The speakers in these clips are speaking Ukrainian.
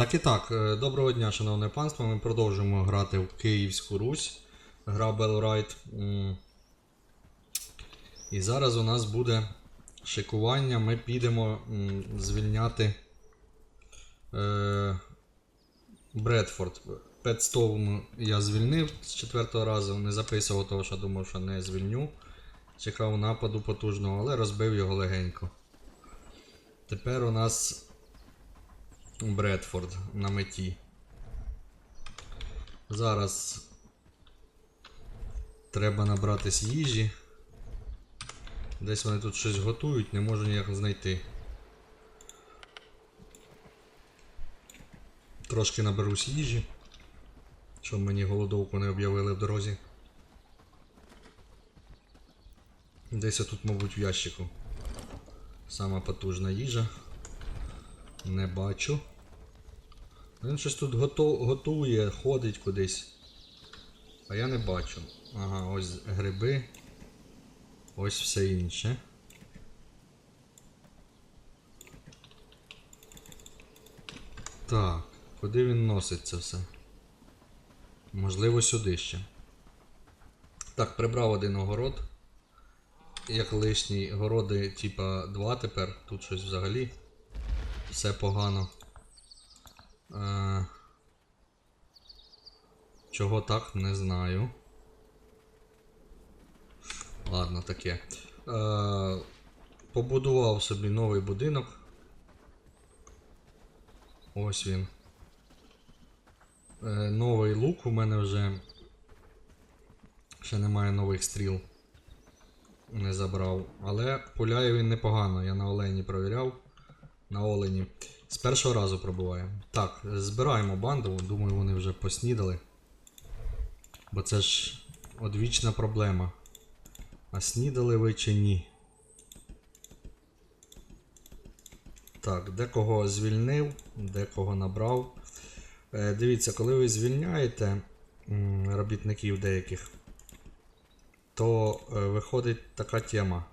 Так і так, е, доброго дня, шановне панство. Ми продовжуємо грати в Київську Русь. Гра. М. І зараз у нас буде шикування. Ми підемо звільняти е, Бредфорд. Петстоун я звільнив з четвертого разу, не записував того, що думав, що не звільню. Чекав нападу потужного, але розбив його легенько. Тепер у нас Бредфорд на меті. Зараз треба набратись їжі. Десь вони тут щось готують, не можу ніяк знайти. Трошки наберусь їжі, щоб мені голодовку не об'явили в дорозі. Десь тут, мабуть, в ящику. Сама потужна їжа. Не бачу. Він щось тут готує, ходить кудись. А я не бачу. Ага, ось гриби. Ось все інше. Так, куди він носить це все? Можливо, сюди ще. Так, прибрав один огород. Як лишній городи, типа 2 тепер. Тут щось взагалі. Все погано. Е, чого так, не знаю. Ладно, таке. Е, побудував собі новий будинок. Ось він. Е, новий лук у мене вже. Ще немає нових стріл. Не забрав. Але пуляє він непогано. Я на олені провіряв. На олені. З першого разу пробуває. Так, збираємо банду. Думаю, вони вже поснідали. Бо це ж одвічна проблема. А снідали ви чи ні? Так, декого звільнив, декого набрав. Е, дивіться, коли ви звільняєте робітників деяких, то е, виходить така тема,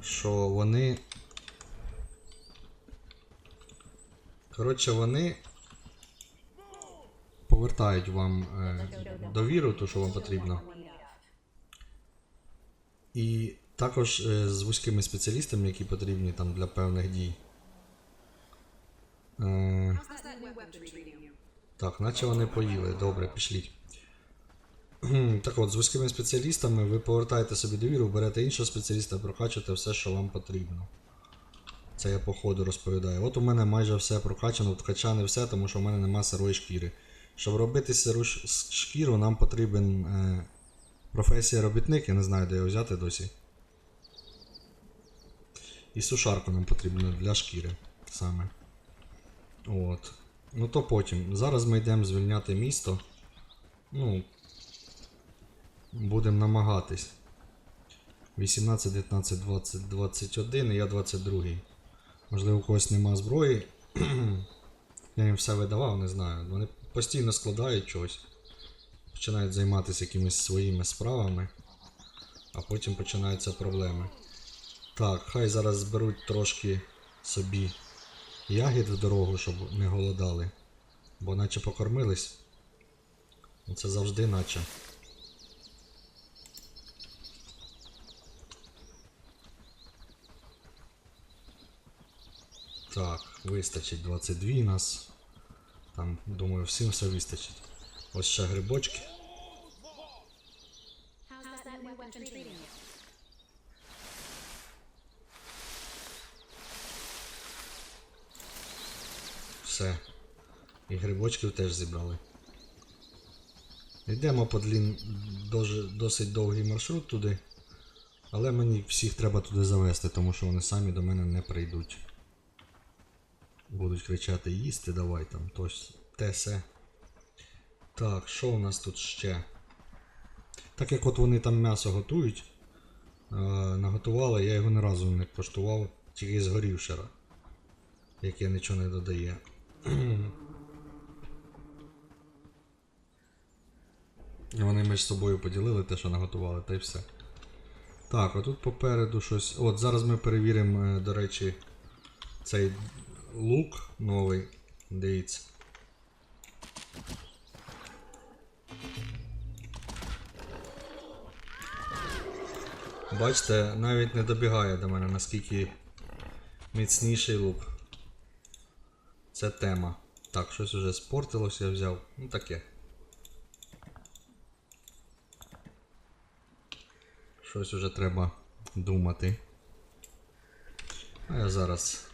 що вони. Коротше, вони повертають вам е, довіру, ту, що вам потрібно. І також е, з вузькими спеціалістами, які потрібні там для певних дій. Е, так, наче вони поїли. Добре, пішліть. Так от, з вузькими спеціалістами ви повертаєте собі довіру, берете іншого спеціаліста, прокачуєте все, що вам потрібно. Це я по ходу розповідаю. От у мене майже все прокачано, вкачане все, тому що в мене нема сирої шкіри. Щоб робити сиру шкіру, нам потрібен е, професія робітник, я не знаю, де його взяти досі. І сушарку нам потрібно для шкіри саме. От. Ну то потім. Зараз ми йдемо звільняти місто. Ну. Будемо намагатись. 18, 19, 20, 21 і я 22. Можливо, у когось нема зброї. я їм все видавав, не знаю. Вони постійно складають чогось. Починають займатися якимись своїми справами, а потім починаються проблеми. Так, хай зараз зберуть трошки собі ягід в дорогу, щоб не голодали. Бо наче покормились. Це завжди наче. Так, вистачить 22 нас. Там, думаю, всім все вистачить. Ось ще грибочки. Все. І грибочків теж зібрали. Йдемо по длін... досить довгий маршрут туди. Але мені всіх треба туди завести, тому що вони самі до мене не прийдуть. Будуть кричати їсти, давай там, тось, те се. Так, що у нас тут ще? Так як от вони там м'ясо готують, е, наготували, я його ні разу не коштував, тільки згорів раз. Яке нічого не додає. Вони між собою поділили те, що наготували, та й все. Так, а тут попереду щось. От зараз ми перевіримо, е, до речі, цей лук новий. Дивіться. Бачите, навіть не добігає до мене, наскільки міцніший лук. Це тема. Так, щось уже спортилось, я взяв. Ну таке. Щось уже треба думати. А я зараз.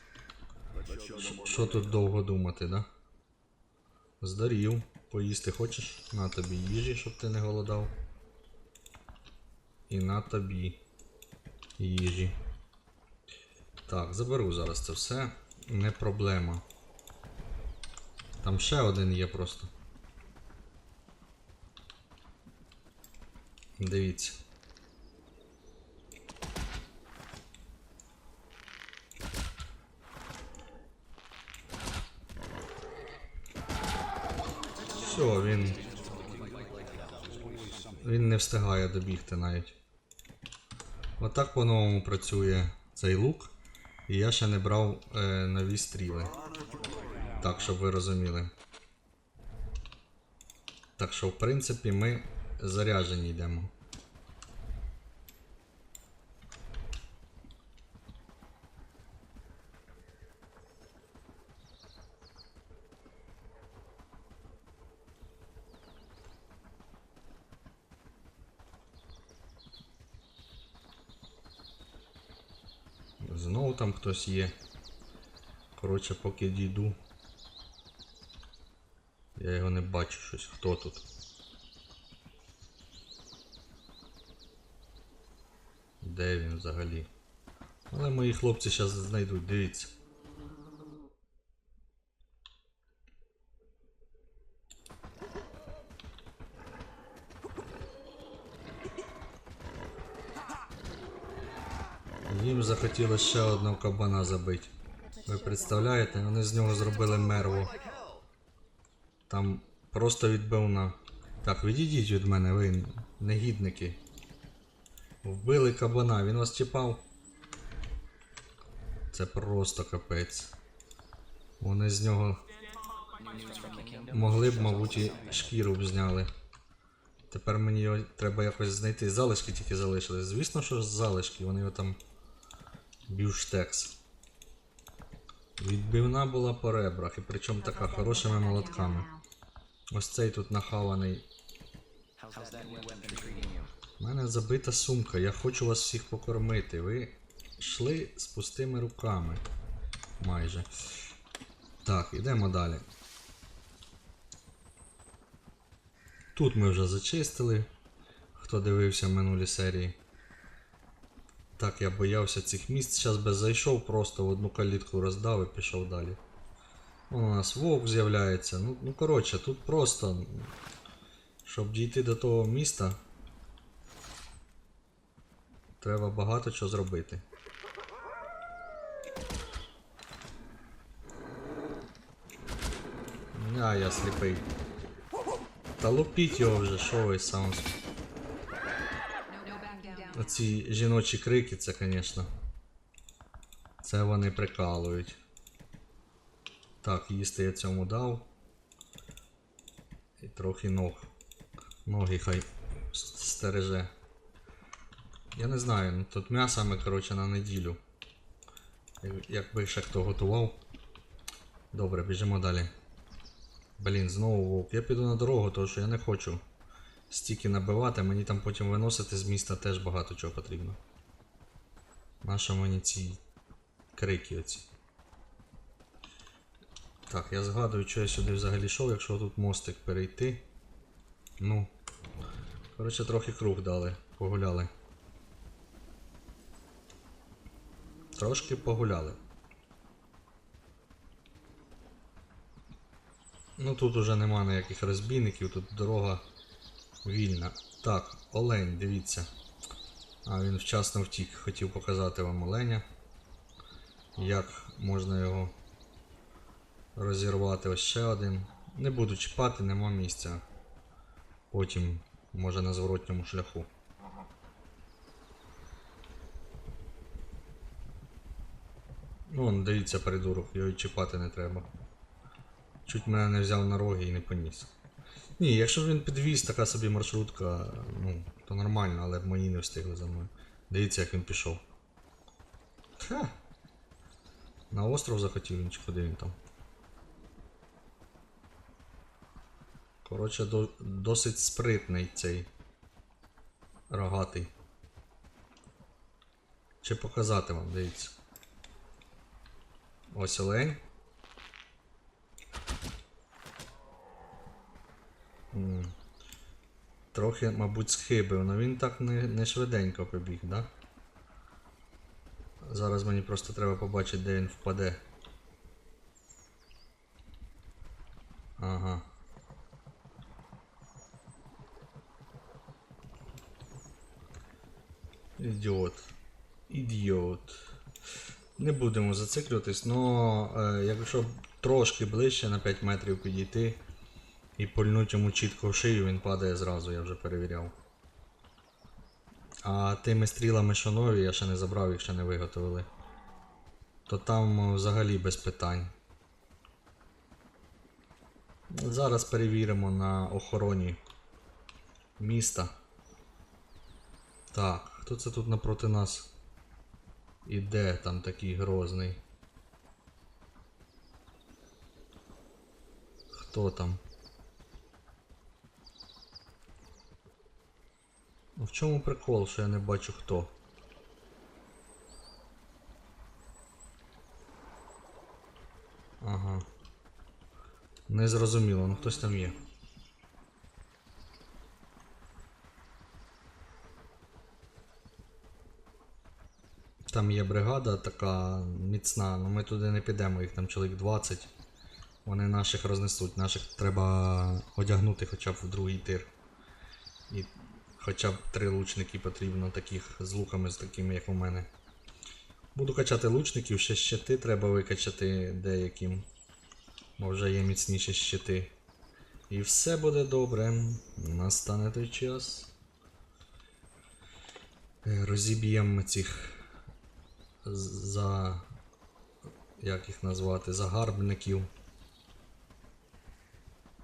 Що- тут довго думати, да? Здарів. Поїсти хочеш? На тобі їжі, щоб ти не голодав. І на тобі їжі. Так, заберу зараз це все. Не проблема. Там ще один є просто. Дивіться. Все, він. Він не встигає добігти навіть. Отак по-новому працює цей лук. І я ще не брав е, нові стріли. Так, щоб ви розуміли. Так що, в принципі, ми заряжені йдемо. Знову там хтось є. Коротше, поки дійду. Я його не бачу щось. Хто тут? Де він взагалі? Але мої хлопці зараз знайдуть, дивіться. Захотілося ще одного кабана забити. Ви представляєте, вони з нього зробили мерву. Там просто відбивна. Так, відійдіть від мене, ви негідники. Вбили кабана, він вас чіпав. Це просто капець. Вони з нього могли б, мабуть, і шкіру б зняли. Тепер мені його треба якось знайти. Залишки тільки залишились. Звісно, що залишки, вони його там бюштекс. Відбивна була по ребрах, і причому така хорошими молотками. Ось цей тут нахаваний. У мене забита сумка, я хочу вас всіх покормити. Ви йшли з пустими руками. Майже. Так, ідемо далі. Тут ми вже зачистили. Хто дивився минулі серії. Так, я боявся цих місць. Зараз би зайшов, просто в одну калітку роздав і пішов далі. У нас вовк з'являється. Ну, ну коротше, тут просто. Щоб дійти до того міста. Треба багато чого зробити. А, я сліпий. Та лупіть його вже, що ви сам. Оці жіночі крики, це, звісно. Це вони прикалують. Так, їсти я цьому дав. І трохи ног. Ноги хай стереже. Я не знаю, ну тут м'яса ми, коротше, на неділю. Якби ще хто готував. Добре, біжимо далі. Блін, знову вовк. Я піду на дорогу, тому що я не хочу стільки набивати, мені там потім виносити з міста теж багато чого потрібно. Нащо мені ці крики оці? Так, я згадую, що я сюди взагалі йшов, якщо тут мостик перейти. Ну. Коротше, трохи круг дали, погуляли. Трошки погуляли. Ну тут уже нема ніяких розбійників, тут дорога вільна. Так, олень, дивіться. А, він вчасно втік. Хотів показати вам оленя. Як можна його розірвати. Ось ще один. Не буду чіпати, нема місця. Потім, може на зворотньому шляху. Ну, дивіться, придурок, його чіпати не треба. Чуть мене не взяв на роги і не поніс. Ні, якщо він підвіз, така собі маршрутка, ну, то нормально, але мої не встигли за мною. Дивіться, як він пішов. Ха. На остров захотів він чи куди він там. Коротше, до, досить спритний цей рогатий. Чи показати вам, дивіться. Ось олень. Трохи, мабуть, схибив, але він так не, не швиденько побіг, да? Зараз мені просто треба побачити, де він впаде. Ага. Ідіот. Ідіот. Не будемо зациклюватись, але якщо трошки ближче на 5 метрів підійти і пульнуть йому чітко в шию, він падає зразу, я вже перевіряв. А тими стрілами, що нові, я ще не забрав, їх ще не виготовили. То там е, взагалі без питань. Зараз перевіримо на охороні міста. Так, хто це тут напроти нас? Іде там такий грозний. Хто там? Ну, В чому прикол, що я не бачу хто? Ага. Не зрозуміло, ну хтось там є. Там є бригада така міцна, але ми туди не підемо, їх там чоловік 20. Вони наших рознесуть, наших треба одягнути хоча б в другий тир. І хоча б три лучники потрібно, таких з луками, з такими, як у мене. Буду качати лучників, ще щити треба викачати деяким. Бо вже є міцніші щити. І все буде добре. Настане той час. Е, Розіб'ємо цих за. Як їх назвати? Загарбників.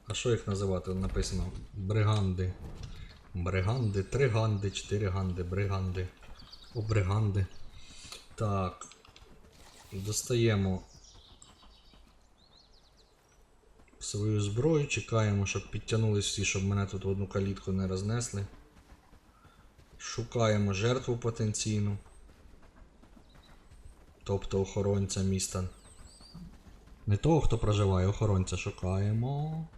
А що їх називати? Написано бриганди. Бриганди, три ганди, чотири ганди, бриганди. О, бриганди. Так. Достаємо свою зброю, чекаємо, щоб підтягнулись всі, щоб мене тут одну калітку не рознесли. Шукаємо жертву потенційну. Тобто охоронця міста. Не того, хто проживає, охоронця шукаємо.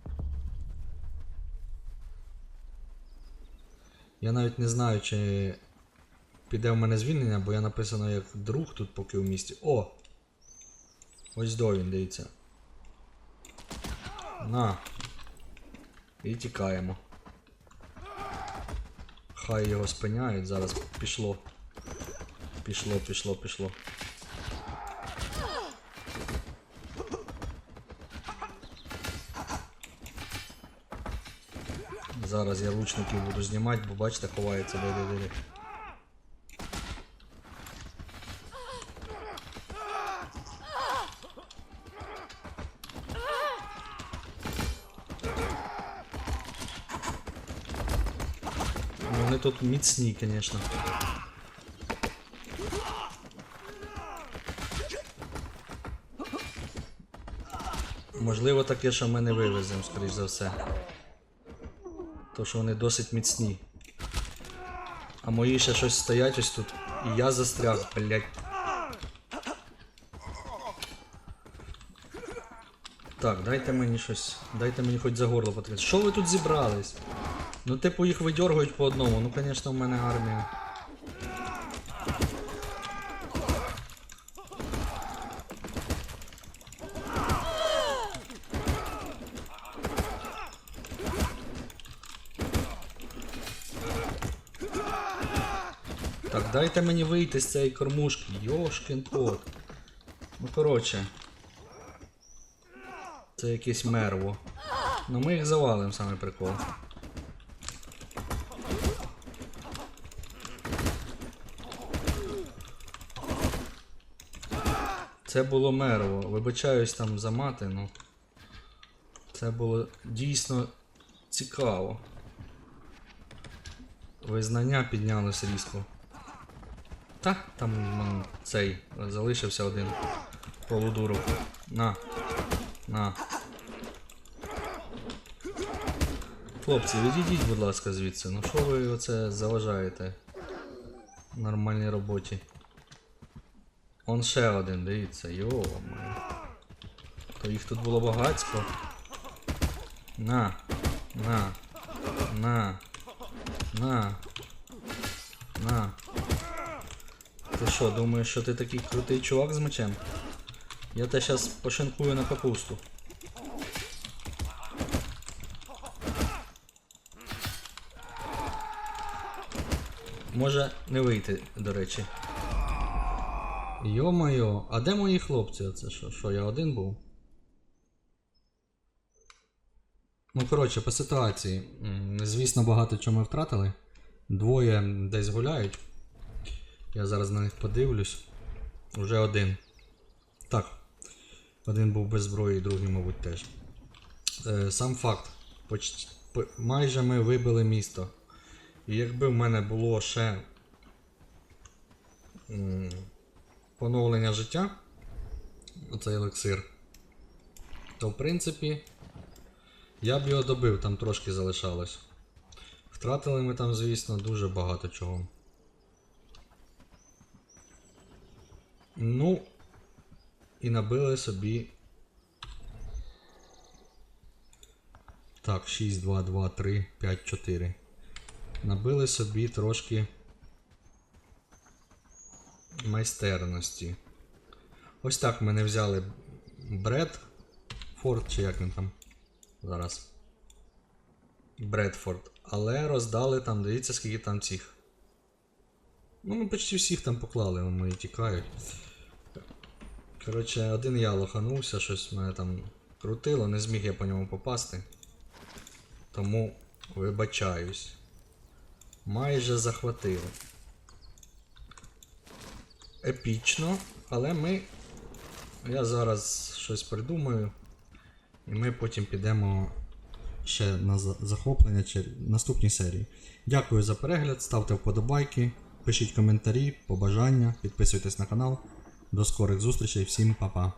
Я навіть не знаю, чи піде в мене звільнення, бо я написано як друг тут поки в місті. О! Ось до він, дивіться. На. І тікаємо. Хай його спиняють, зараз пішло. Пішло, пішло, пішло. Зараз я лучників буду знімати, бо бачите, ховається де де де. Ну, Вони тут міцні, звісно. Можливо таке, що ми не вивеземо, скоріш за все. То що вони досить міцні. А мої ще щось стоять ось тут. І я застряг, блять. Так, дайте мені щось. Дайте мені хоч за горло потрібно. Що ви тут зібрались? Ну, типу, їх видьоргують по одному. Ну, звісно, в мене армія. Так, дайте мені вийти з цієї кормушки. Йошкін кот. Ну коротше. Це якесь мерво. Ну ми їх завалимо, саме прикол. Це було мерво. Вибачаюсь там за мати, ну. Це було дійсно цікаво. Визнання піднялось різко. Та, там цей залишився один полудурок. На. На. Хлопці, відійдіть, будь ласка, звідси. Ну що ви оце заважаєте? Нормальній роботі. Он ще один, дивіться, йо. То їх тут було багатько. На. На. На. На. На. Ти що, думаєш, що ти такий крутий чувак з мечем? Я те щас пошинкую на капусту. Може не вийти, до речі. Йо-моє, а де мої хлопці? Оце що? Що, я один був? Ну, коротше, по ситуації. Звісно, багато чого ми втратили. Двоє десь гуляють. Я зараз на них подивлюсь. Уже один. Так. Один був без зброї, другий, мабуть, теж. Е, сам факт. Поч... по- Майже ми вибили місто. І якби в мене було ще м, поновлення життя, оцей елексир, то в принципі я б його добив, там трошки залишалось. Втратили ми там, звісно, дуже багато чого. Ну, і набили собі. Так, 6, 2, 2, 3, 5, 4. Набили собі трошки майстерності. Ось так ми не взяли Бред Форд, чи як він там зараз. Бредфорд. Але роздали там, дивіться, скільки там цих. Ну, ми почти всіх там поклали, вон мої тікають. Коротше, один я лоханувся, щось мене там крутило, не зміг я по ньому попасти. Тому вибачаюсь. Майже захватили. Епічно, але ми. Я зараз щось придумаю. І ми потім підемо ще на захоплення чи наступній серії. Дякую за перегляд, ставте вподобайки, пишіть коментарі, побажання, підписуйтесь на канал. До скорих зустрічей, всім па-па.